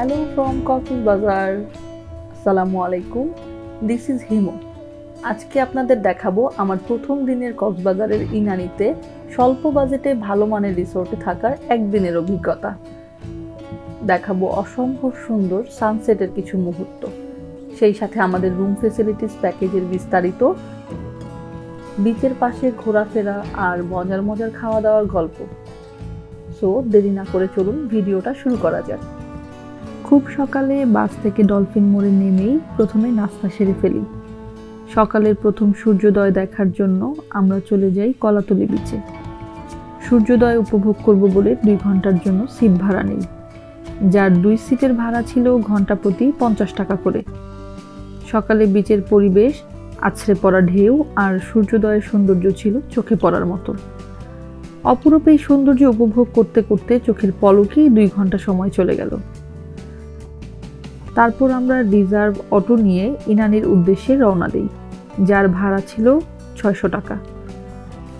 Hello from Cox's Bazar বাজার। আসসালামু আলাইকুম। দিস ইজ হিমো আজকে আপনাদের দেখাবো আমার প্রথম দিনের কক্সবাজারের ইনানিতে স্বল্প বাজেটে ভালো মানের রিসোর্টে থাকার একদিনের অভিজ্ঞতা। দেখাবো অসম্ভব সুন্দর সানসেটের কিছু মুহূর্ত। সেই সাথে আমাদের রুম ফেসিলিটিস প্যাকেজের বিস্তারিত। বিচের পাশে ঘোরাফেরা আর মজার মজার খাওয়া দাওয়ার গল্প। সো দেরি না করে চলুন, ভিডিওটা শুরু করা যাক। খুব সকালে বাস থেকে ডলফিন মোড়ে নেমেই প্রথমে নাস্তা সেরে ফেলি। সকালের প্রথম সূর্যোদয় দেখার জন্য আমরা চলে যাই কলাতলি বিচে সূর্যোদয় উপভোগ করব বলে দুই ঘণ্টার জন্য সিট ভাড়া নেই। যার দুই সিটের ভাড়া ছিল ঘণ্টা প্রতি পঞ্চাশ টাকা করে। সকালে বিচের পরিবেশ, আছড়ে পড়া ঢেউ আর সূর্যোদয়ের সৌন্দর্য ছিল চোখে পড়ার মতো। অপরূপ এই সৌন্দর্য উপভোগ করতে করতে চোখের পলকেই দুই ঘণ্টা সময় চলে গেল। তারপর আমরা রিজার্ভ অটো নিয়ে ইনানির উদ্দেশ্যে রওনা দিই, যার ভাড়া ছিল ছয়শো টাকা।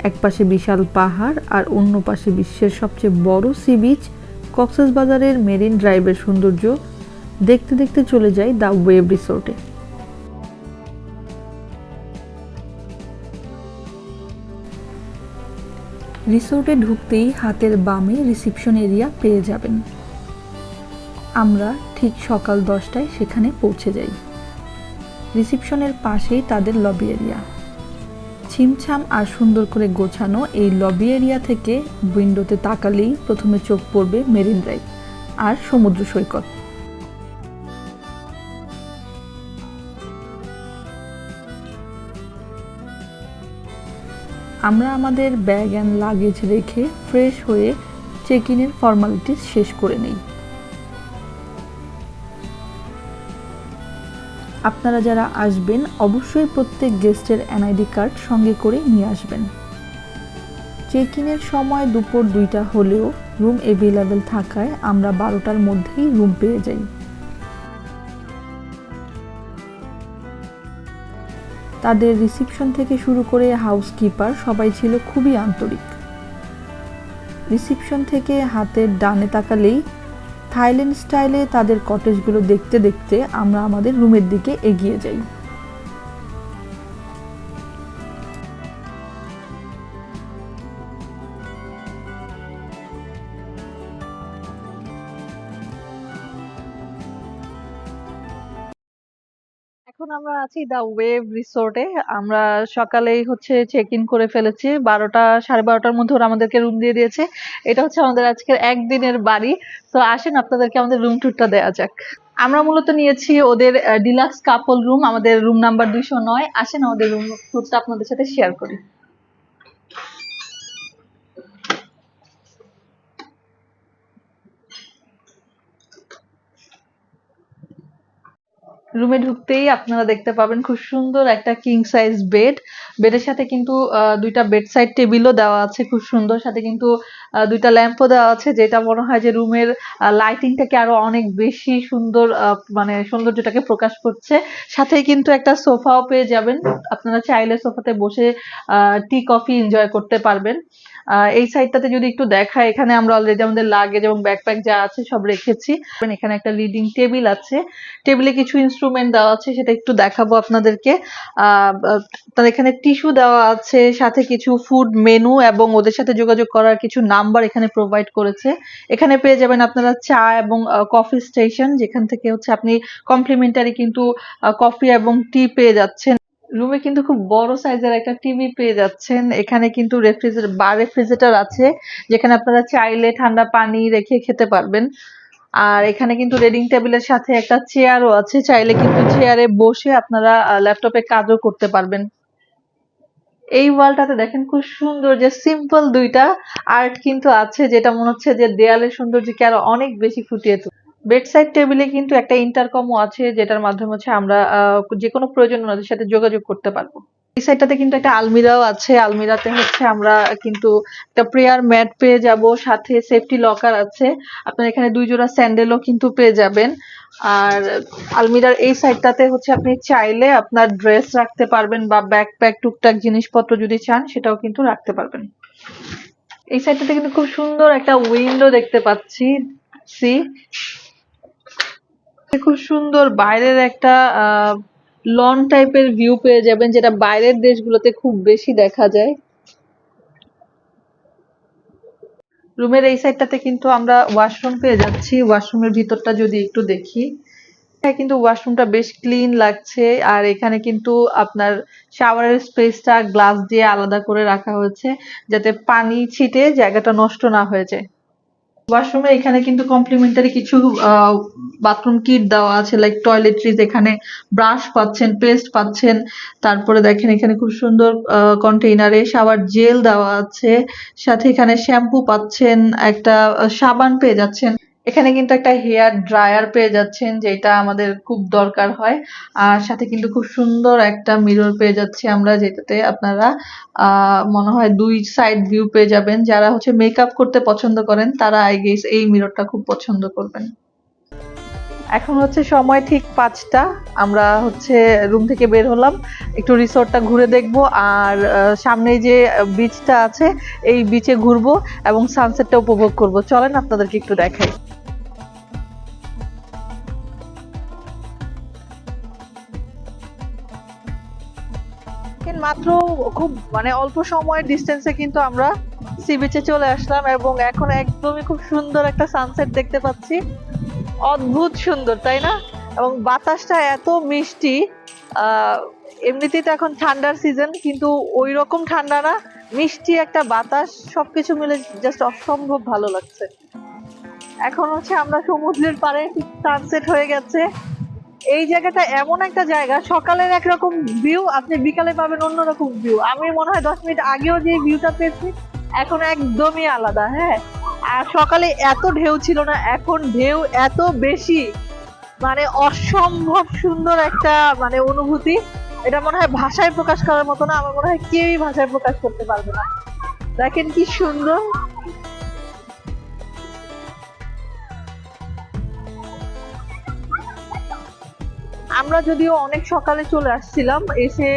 এক পাশে বিশাল পাহাড় আর অন্য পাশে বিশ্বের সবচেয়ে বড় সি বিচ, কক্সবাজারের মেরিন ড্রাইভের সৌন্দর্য দেখতে দেখতে চলে যাই দ্য ওয়েব রিসোর্টে। রিসোর্টে ঢুকতেই হাতের বামে রিসিপশন এরিয়া পেয়ে যাবেন। আমরা ঠিক সকাল দশটায় সেখানে পৌঁছে যাই। রিসিপশনের পাশেই তাদের লবি এরিয়া ছিমছাম আর সুন্দর করে গোছানো এই লবি এরিয়া থেকে উইন্ডোতে তাকালেই প্রথমে চোখ পড়বে মেরিন ড্রাইভ আর সমুদ্র সৈকত। আমরা আমাদের ব্যাগ অ্যান্ড লাগেজ রেখে ফ্রেশ হয়ে চেক ইনের ফর্মালিটিস শেষ করে নেই। আপনারা যারা আসবেন, অবশ্যই প্রত্যেক গেস্টের এনআইডি কার্ড সঙ্গে করে নিয়ে আসবেন। চেক ইনের সময় দুপুর দুইটা হলেও রুম অ্যাভেলেবেল থাকায় আমরা বারোটার মধ্যেই রুম পেয়ে যাই। তাদের রিসিপশন থেকে শুরু করে হাউসকিপার সবাই ছিল খুবই আন্তরিক। রিসিপশন থেকে হাতের ডানে তাকালেই থাইল্যান্ড স্টাইলে তাদের কটেজগুলো দেখতে দেখতে আমরা আমাদের রুমের দিকে এগিয়ে যাই। এখন আমরা আছি দা ওয়েভ রিসোর্টে আমরা সকালেই হচ্ছে চেক ইন করে ফেলেছি। বারোটা, সাড়ে বারোটার মধ্যে ওরা আমাদেরকে রুম দিয়ে দিয়েছে। এটা হচ্ছে আমাদের আজকের একদিনের বাড়ি। তো আসেন, আপনাদেরকে আমাদের রুম ট্যুরটা দেওয়া যাক। আমরা মূলত নিয়েছি ওদের ডিলাক্স কাপল রুম আমাদের রুম নাম্বার দুইশো নয়। আসেন, আমাদের রুম ট্যুরটা আপনাদের সাথে শেয়ার করি। রুমে ঢুকতেই আপনারা দেখতে পাবেন খুব সুন্দর একটা কিং সাইজ বেড বেডের সাথে কিন্তু দুইটা বেড সাইড টেবিলও দেওয়া আছে খুব সুন্দর। সাথে কিন্তু দুইটা ল্যাম্পও দেওয়া আছে, যেটা মনে হয় যে রুমের লাইটিংটাকে আরও অনেক বেশি সুন্দর মানে সৌন্দর্যটাকে প্রকাশ করছে। সাথে কিন্তু একটা সোফাও পেয়ে যাবেন। আপনারা চাইলে সোফাতে বসে টি কফি এনজয় করতে পারবেন। এই সাইডটাতে যদি একটু দেখা এখানে আমরা অলরেডি আমাদের লাগেজ এবং ব্যাকপ্যাক যা আছে সব রেখেছি। এখানে একটা রিডিং টেবিল আছে। টেবিলে কিছু ইনস্ট্রুমেন্ট দেওয়া আছে, সেটা একটু দেখাবো আপনাদেরকে। তার এখানে টিস্যু দেওয়া আছে, সাথে কিছু ফুড মেনু এবং ওদের সাথে যোগাযোগ করার কিছু নাম্বার এখানে প্রোভাইড করেছে। এখানে পেয়ে যাবেন আপনারা চা এবং কফি স্টেশন যেখান থেকে হচ্ছে আপনি কমপ্লিমেন্টারি কিন্তু কফি এবং টি পেয়ে যাচ্ছেন। রুমে কিন্তু খুব বড় সাইজের একটা টিভি পেয়ে যাচ্ছেন। এখানে কিন্তু রেফ্রিজারেটর বার রেফ্রিজারেটর আছে, যেখানে আপনারা চাইলে ঠান্ডা পানি রেখে খেতে পারবেন। আর এখানে কিন্তু রেডিং টেবিলের সাথে একটা চেয়ারও আছে, চাইলে কিন্তু চেয়ারে বসে আপনারা ল্যাপটপে কাজও করতে পারবেন। এই ওয়ালটাতে দেখেন খুব সুন্দর যে সিম্পল দুইটা আর্ট কিন্তু আছে, যেটা মনে হচ্ছে যে দেয়ালের সৌন্দর্যকে আরও অনেক বেশি ফুটিয়ে তোলে বেডসাইড টেবিলে কিন্তু একটা ইন্টারকমও আছে, যেটার মাধ্যমে হচ্ছে আমরা যে কোনো প্রয়োজন ওনাদের সাথে যোগাযোগ করতে পারব। এই সাইডটাতে কিন্তু একটা আলমিরাও আছে। আলমিরাতে হচ্ছে আমরা কিন্তু একটা প্রেয়ার ম্যাট পেয়ে যাব, সাথে সেফটি লকার আছে। আপনার এখানে দুই জোড়া স্যান্ডেলও কিন্তু পেয়ে যাবেন। আর আলমিরার এই সাইডটাতে হচ্ছে আপনি চাইলে আপনার ড্রেস রাখতে পারবেন বা ব্যাকপ্যাক টুকটাক জিনিসপত্র যদি চান, সেটাও কিন্তু রাখতে পারবেন। এই সাইডটাতে কিন্তু খুব সুন্দর একটা উইন্ডো দেখতে পাচ্ছি। সি খুব সুন্দর বাইরের একটা লন টাইপের ভিউ পেয়ে যাবেন, যেটা বাইরের দেশগুলোতে খুব বেশি দেখা যায়। রুমের এই সাইডটাতে কিন্তু আমরা ওয়াশরুম পেয়ে যাচ্ছি। ওয়াশরুমের ভিতরটা যদি একটু দেখি হ্যাঁ কিন্তু ওয়াশরুমটা বেশ ক্লিন লাগছে। আর এখানে কিন্তু আপনার শাওয়ারের স্পেসটা গ্লাস দিয়ে আলাদা করে রাখা হয়েছে, যাতে পানি ছিটে জায়গাটা নষ্ট না হয়ে যায়। ওয়াশরুমে এখানে কিন্তু কমপ্লিমেন্টারি কিছু বাথরুম কিট দেওয়া আছে লাইক টয়লেট্রিজ এখানে ব্রাশ পাচ্ছেন পেস্ট পাচ্ছেন। তারপরে দেখেন এখানে খুব সুন্দর কন্টেইনারে শাওয়ার জেল দেওয়া আছে। সাথে এখানে শ্যাম্পু পাচ্ছেন, একটা সাবান পেয়ে যাচ্ছেন। এখানে কিন্তু একটা হেয়ার ড্রায়ার পেয়ে যাচ্ছেন, যেটা আমাদের খুব দরকার হয়। আর সাথে কিন্তু খুব সুন্দর একটা মিরর পেয়ে যাচ্ছি আমরা, যেটাতে আপনারা মনে হয় দুই সাইড ভিউ পেয়ে যাবেন। যারা হচ্ছে মেকআপ করতে পছন্দ করেন, তারা আই গেস এই মিররটা খুব পছন্দ করবেন। এখন হচ্ছে সময় ঠিক পাঁচটা। আমরা হচ্ছে রুম থেকে বের হলাম। একটু রিসোর্টটা ঘুরে দেখব। আর সামনে যে বিচটা আছে, এই বিচে ঘুরবো এবং সানসেটটা উপভোগ করব। চলেন আপনাদেরকে একটু দেখাই। মাত্র খুব মানে অল্প সময়ের ডিস্টেন্সে কিন্তু আমরা সি বিচে চলে আসলাম এবং এখন একদমই খুব সুন্দর একটা সানসেট দেখতে পাচ্ছি। অদ্ভুত সুন্দর, তাই না? এবং বাতাসটা এত মিষ্টি এমনিতেই তো এখন ঠান্ডার সিজন কিন্তু ওই রকম ঠান্ডা না, মিষ্টি একটা বাতাস, সবকিছু মিলে জাস্ট অসম্ভব ভালো লাগছে। এখন হচ্ছে আমরা সমুদ্রের পাড়ে সানসেট হয়ে গেছে। এই জায়গাটা এমন একটা জায়গা, সকালের একরকম ভিউ আপনি বিকালে পাবেন অন্যরকম ভিউ আমি মনে হয় দশ মিনিট আগেও যে ভিউটা পেয়েছি, এখন একদমই আলাদা হ্যাঁ? আর সকালে এত ঢেউ ছিল না, এখন ঢেউ এত বেশি মানে অসম্ভব সুন্দর একটা মানে অনুভূতি। এটা মনে হয় ভাষায় প্রকাশ করার মতো না, আমার মনে হয় কেউই ভাষায় প্রকাশ করতে পারবে না। দেখেন কি সুন্দর। আমরা যদিও অনেক সকালে চলে আসছিলাম, এসে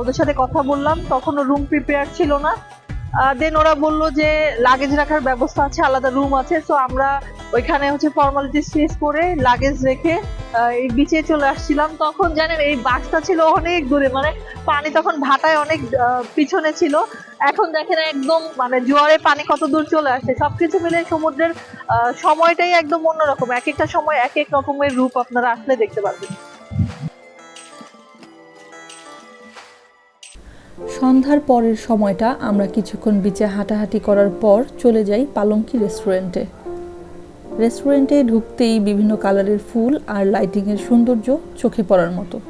ওদের সাথে কথা বললাম, তখনও রুম প্রিপেয়ার ছিল না। দেন ওরা বলল যে লাগেজ রাখার ব্যবস্থা আছে, আলাদা রুম আছে সো আমরা ওইখানে হচ্ছে ফর্মালিটি শেষ করে লাগেজ রেখে এই বিচে চলে আসছিলাম। তখন জানেন, এই বাসটা ছিল অনেক দূরে মানে পানি তখন ভাটায় অনেক পিছনে ছিল। এখন দেখেন একদম মানে জোয়ারে পানি কত দূর চলে আসছে। সবকিছু মিলে সমুদ্রের সময়টাই একদম অন্যরকম। এক একটা সময় এক এক রকমের রূপ আপনারা আসলে দেখতে পারবেন। সন্ধ্যার পরের সময়টা আমরা কিছুক্ষণ বিচে হাঁটাহাঁটি করার পর চলে যাই পালঙ্কি রেস্টুরেন্টে রেস্টুরেন্টে ঢুকতেই বিভিন্ন কালারের ফুল আর লাইটিংয়ের সৌন্দর্য চোখে পড়ার মতো।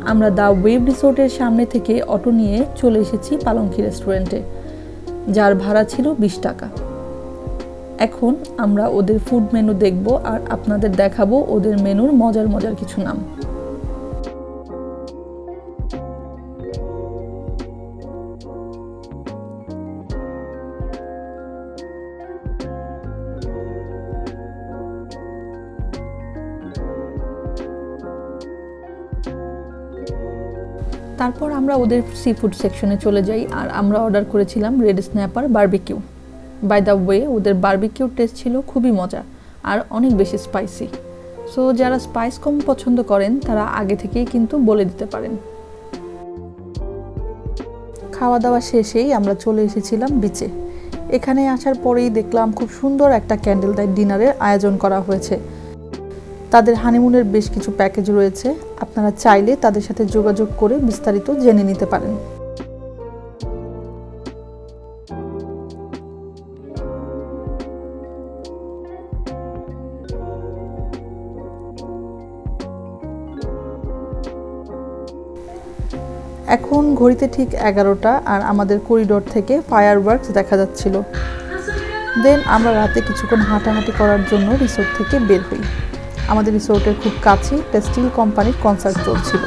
আমরা দ্য ওয়েব রিসোর্টের সামনে থেকে অটো নিয়ে চলে এসেছি পালঙ্কি রেস্টুরেন্টে যার ভাড়া ছিল বিশ টাকা। এখন আমরা ওদের ফুড মেনু দেখব আর আপনাদের দেখাবো ওদের মেনুর মজার মজার কিছু নাম। তারপর আমরা ওদের সি ফুড সেকশনে চলে যাই আর আমরা অর্ডার করেছিলাম red snapper barbecue by the way ওদের বারবিকিউ টেস্ট ছিল খুবই মজা, আর অনেক বেশি স্পাইসি সো যারা স্পাইস কম পছন্দ করেন, তারা আগে থেকেই কিন্তু বলে দিতে পারেন। খাওয়া দাওয়া শেষেই আমরা চলে এসেছিলাম বিচে এখানে আসার পরেই দেখলাম খুব সুন্দর একটা ক্যান্ডেল লাইট ডিনারের আয়োজন করা হয়েছে। তাদের হানিমুনের বেশ কিছু প্যাকেজ রয়েছে। আপনারা চাইলে তাদের সাথে যোগাযোগ করে বিস্তারিত জেনে নিতে পারেন। এখন ঘড়িতে ঠিক এগারোটা আর আমাদের করিডোর থেকে ফায়ার ওয়ার্কস দেখা যাচ্ছিল। দেন আমরা রাতে কিছুক্ষণ হাঁটাহাঁটি করার জন্য রিসোর্ট থেকে বের হই। আমাদের রিসোর্টের খুব কাছেই টেস্টিল কোম্পানির কনসার্ট চলছিল।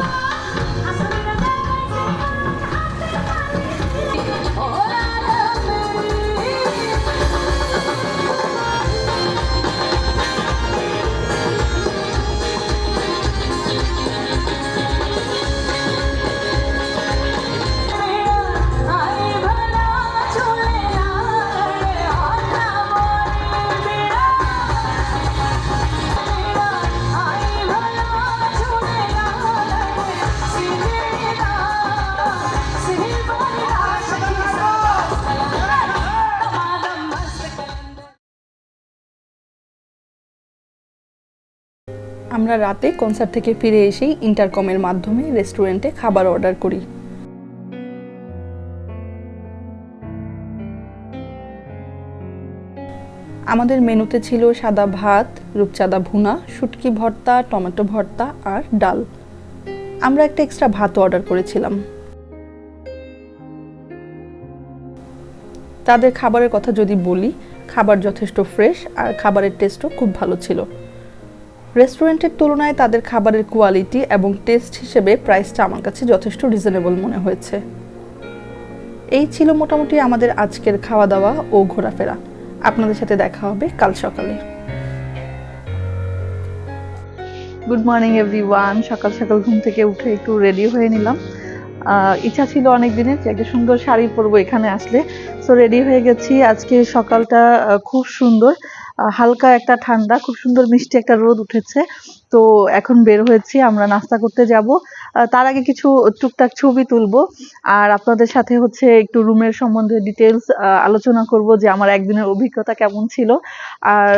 আমরা রাতে কনসার্ট থেকে ফিরে এসেই ইন্টারকমের মাধ্যমে রেস্টুরেন্টে খাবার অর্ডার করি। আমাদের মেনুতে ছিল সাদা ভাত, রূপচাঁদা ভুনা, শুটকি ভর্তা, টমেটো ভর্তা আর ডাল। আমরা একটা এক্সট্রা ভাতও অর্ডার করেছিলাম। তাদের খাবারের কথা যদি বলি, খাবার যথেষ্ট ফ্রেশ আর খাবারের টেস্টও খুব ভালো ছিল। রেস্টুরেন্টের তুলনায় তাদের খাবারের কোয়ালিটি এবং টেস্ট হিসেবে প্রাইসটা আমার কাছে যথেষ্ট রিজনেবল মনে হয়েছে। এই ছিল মোটামুটি আমাদের আজকের খাওয়া দাওয়া ও ঘোরাফেরা। আপনাদের সাথে দেখা হবে কাল সকালে। গুড মর্নিং এভরিওয়ান সকাল সকাল ঘুম থেকে উঠে একটু রেডি হয়ে নিলাম। ইচ্ছা ছিল অনেক দিনের যে একটা সুন্দর শাড়ি পরবো এখানে আসলে। সো রেডি হয়ে গেছি। আজকে সকালটা খুব সুন্দর। হালকা একটা ঠান্ডা, খুব সুন্দর মিষ্টি একটা রোদ উঠেছে। তো এখন বের হয়েছি, আমরা নাস্তা করতে যাব। তার আগে কিছু টুকটাক ছবি তুলবো। আর আপনাদের সাথে হচ্ছে একটু রুমের সম্বন্ধে ডিটেলস আলোচনা করব যে আমার একদিনের অভিজ্ঞতা কেমন ছিল। আর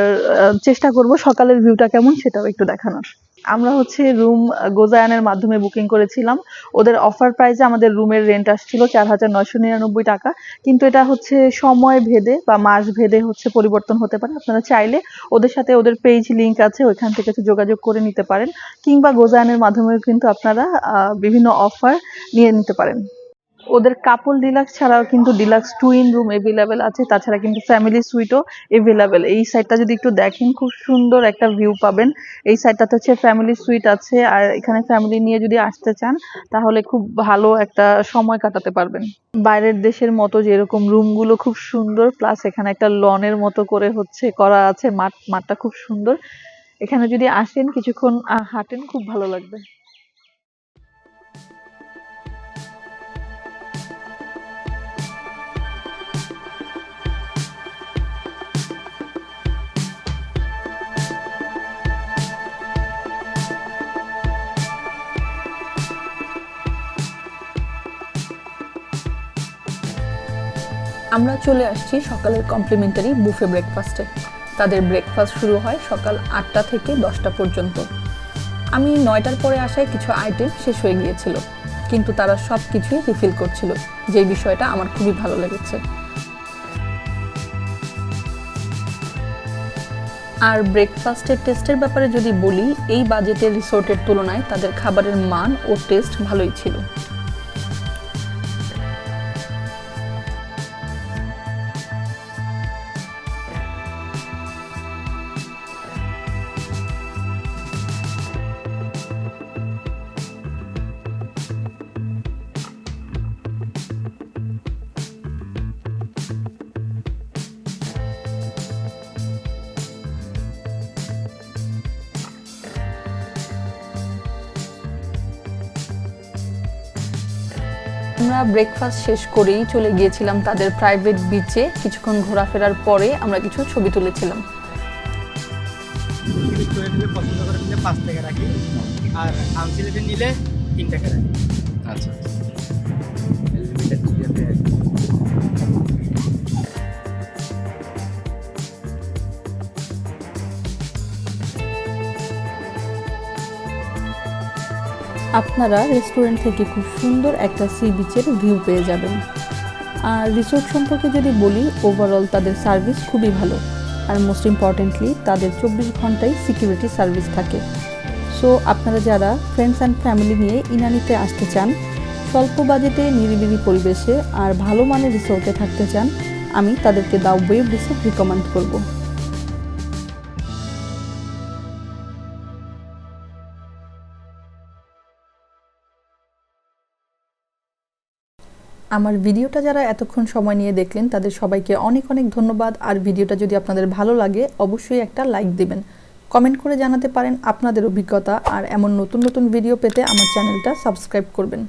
চেষ্টা করব সকালের ভিউটা কেমন সেটাও একটু দেখানোর। আমরা হচ্ছে রুম গোজায়ানের মাধ্যমে বুকিং করেছিলাম। ওদের অফার প্রাইসে আমাদের রুমের রেন্ট আসছিল চার হাজার নয়শো নিরানব্বই টাকা। কিন্তু এটা হচ্ছে সময় ভেদে বা মাস ভেদে হচ্ছে পরিবর্তন হতে পারে। আপনারা চাইলে ওদের সাথে ওদের পেজ লিংক আছে, ওইখান থেকে যোগাযোগ করে নিতে পারেন। কিংবা গোজায়ানের মাধ্যমেও কিন্তু আপনারা বিভিন্ন অফার নিয়ে নিতে পারেন। ওদের কাপল ডিলাক্স ছাড়াও কিন্তু ডিলাক্স টুইন রুম এভেলেবেল আছে, তাছাড়া কিন্তু ফ্যামিলি সুইটও এভেলেবেল এই সাইডটা যদি একটু দেখেন, খুব সুন্দর একটা ভিউ পাবেন। এই সাইডটাতে হচ্ছে ফ্যামিলি সুইট আছে, আর এখানে ফ্যামিলি নিয়ে যদি আসতে চান, তাহলে খুব ভালো একটা সময় কাটাতে পারবেন। বাইরের দেশের মতো যেরকম রুমগুলো খুব সুন্দর প্লাস এখানে একটা লনের মতো করে হচ্ছে করা আছে, মাঠ, মাঠটা খুব সুন্দর। এখানে যদি আসেন, কিছুক্ষণ হাঁটেন, খুব ভালো লাগবে। আমরা চলে আসছি সকালের কমপ্লিমেন্টারি বুফে ব্রেকফাস্টে তাদের ব্রেকফাস্ট শুরু হয় সকাল আটটা থেকে দশটা পর্যন্ত। আমি নয়টার পরে আসায় কিছু আইটেম শেষ হয়ে গিয়েছিল, কিন্তু তারা সব কিছুই রিফিল করছিল, যে বিষয়টা আমার খুবই ভালো লেগেছে। আর ব্রেকফাস্টের টেস্টের ব্যাপারে যদি বলি, এই বাজেটের রিসোর্টের তুলনায় তাদের খাবারের মান ও টেস্ট ভালোই ছিল। আমরা ব্রেকফাস্ট শেষ করেই চলে গিয়েছিলাম তাদের প্রাইভেট বিচে কিছুক্ষণ ঘোরাফেরার পরে আমরা কিছু ছবি তুলেছিলাম। পছন্দ করে নিলে পাঁচ টাকা রাখি। আর নিলে তিন টাকা রাখি। আপনারা রেস্টুরেন্ট থেকে খুব সুন্দর একটা সি বিচের ভিউ পেয়ে যাবেন। আর রিসোর্ট সম্পর্কে যদি বলি ওভারঅল তাদের সার্ভিস খুবই ভালো। আর মোস্ট ইম্পর্টেন্টলি তাদের চব্বিশ ঘন্টাই সিকিউরিটি সার্ভিস থাকে। সো আপনারা যারা ফ্রেন্ডস অ্যান্ড ফ্যামিলি নিয়ে ইনানিতে আসতে চান, স্বল্প বাজেটে নিরিবিলি পরিবেশে আর ভালো মানের রিসোর্টে থাকতে চান, আমি তাদেরকে দাও ওয়েব রিসোর্ট রিকমেন্ড করব। আমার ভিডিওটা যারা এতক্ষণ সময় নিয়ে দেখলেন, তাদের সবাইকে অনেক অনেক ধন্যবাদ। আর ভিডিওটা যদি আপনাদের ভালো লাগে, অবশ্যই একটা লাইক দেবেন। কমেন্ট করে জানাতে পারেন আপনাদের অভিজ্ঞতা, আর এমন নতুন নতুন ভিডিও পেতে আমার চ্যানেলটা সাবস্ক্রাইব করবেন।